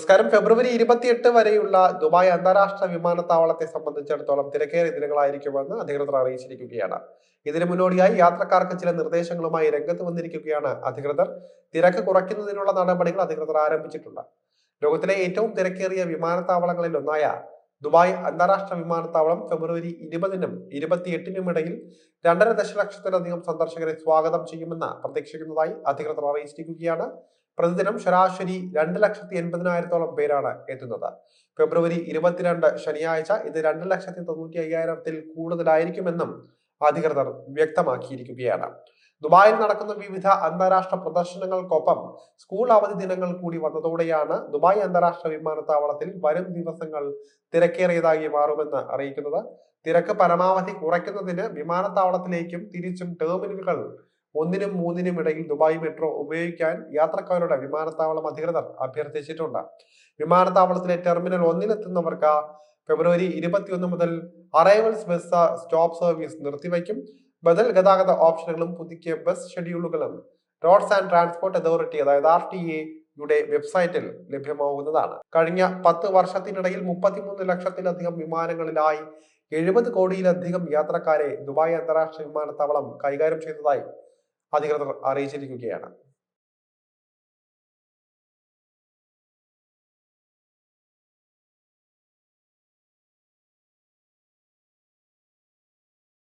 നമസ്കാരം ഫെബ്രുവരി ഇരുപത്തിയെട്ട് വരെയുള്ള ദുബായ് അന്താരാഷ്ട്ര വിമാനത്താവളത്തെ സംബന്ധിച്ചിടത്തോളം തിരക്കേറിയ ദിനങ്ങളായിരിക്കുമെന്ന് അധികൃതർ അറിയിച്ചിരിക്കുകയാണ്. ഇതിനു മുന്നോടിയായി യാത്രക്കാർക്ക് ചില നിർദ്ദേശങ്ങളുമായി രംഗത്ത് വന്നിരിക്കുകയാണ് അധികൃതർ. തിരക്ക് കുറയ്ക്കുന്നതിനുള്ള നടപടികൾ അധികൃതർ ആരംഭിച്ചിട്ടുണ്ട്. ലോകത്തിലെ ഏറ്റവും തിരക്കേറിയ വിമാനത്താവളങ്ങളിൽ ഒന്നായ ദുബായ് അന്താരാഷ്ട്ര വിമാനത്താവളം ഫെബ്രുവരി ഇരുപതിനും ഇരുപത്തിയെട്ടിനും ഇടയിൽ രണ്ടര ദശലക്ഷത്തിലധികം സന്ദർശകരെ സ്വാഗതം ചെയ്യുമെന്ന് പ്രതീക്ഷിക്കുന്നതായി അധികൃതർ അറിയിച്ചിരിക്കുകയാണ്. പ്രതിദിനം ശരാശരി രണ്ട് ലക്ഷത്തി എൺപതിനായിരത്തോളം പേരാണ് എത്തുന്നത്. ഫെബ്രുവരി ഇരുപത്തിരണ്ട് ശനിയാഴ്ച ഇത് രണ്ട് ലക്ഷത്തി തൊണ്ണൂറ്റി അയ്യായിരത്തിൽ കൂടുതലായിരിക്കുമെന്നും അധികൃതർ വ്യക്തമാക്കിയിരിക്കുകയാണ്. ദുബായിൽ നടക്കുന്ന വിവിധ അന്താരാഷ്ട്ര പ്രദർശനങ്ങൾക്കൊപ്പം സ്കൂൾ അവധി ദിനങ്ങൾ കൂടി വന്നതോടെയാണ് ദുബായ് അന്താരാഷ്ട്ര വിമാനത്താവളത്തിൽ വരും ദിവസങ്ങൾ തിരക്കേറിയതായി മാറുമെന്ന് അറിയിക്കുന്നത്. തിരക്ക് പരമാവധി കുറയ്ക്കുന്നതിന് വിമാനത്താവളത്തിലേക്കും തിരിച്ചും ടെർമിനലുകൾ ഒന്നിനും മൂന്നിനും ഇടയിൽ ദുബായ് മെട്രോ ഉപയോഗിക്കാൻ യാത്രക്കാരുടെ വിമാനത്താവളം അധികൃതർ അഭ്യർത്ഥിച്ചിട്ടുണ്ട്. വിമാനത്താവളത്തിലെ ടെർമിനൽ ഒന്നിലെത്തുന്നവർക്ക് ഫെബ്രുവരി ഇരുപത്തിയൊന്ന് മുതൽ അറൈവൽസ് ബസ് സ്റ്റോപ്പ് സർവീസ് നിർത്തിവയ്ക്കും. ബദൽ ഗതാഗത ഓപ്ഷനുകളും പുതുക്കിയ ബസ് ഷെഡ്യൂളുകളും റോഡ്സ് ആൻഡ് ട്രാൻസ്പോർട്ട് അതോറിറ്റി അതായത് ആർ ടി എയുടെ വെബ്സൈറ്റിൽ ലഭ്യമാവുന്നതാണ് കഴിഞ്ഞ പത്ത് വർഷത്തിനിടയിൽ മുപ്പത്തിമൂന്ന് ലക്ഷത്തിലധികം വിമാനങ്ങളിലായി എഴുപത് കോടിയിലധികം യാത്രക്കാരെ ദുബായ് അന്താരാഷ്ട്ര വിമാനത്താവളം കൈകാര്യം ചെയ്തതായി അധികൃതർ അറിയിച്ചിരിക്കുകയാണ്.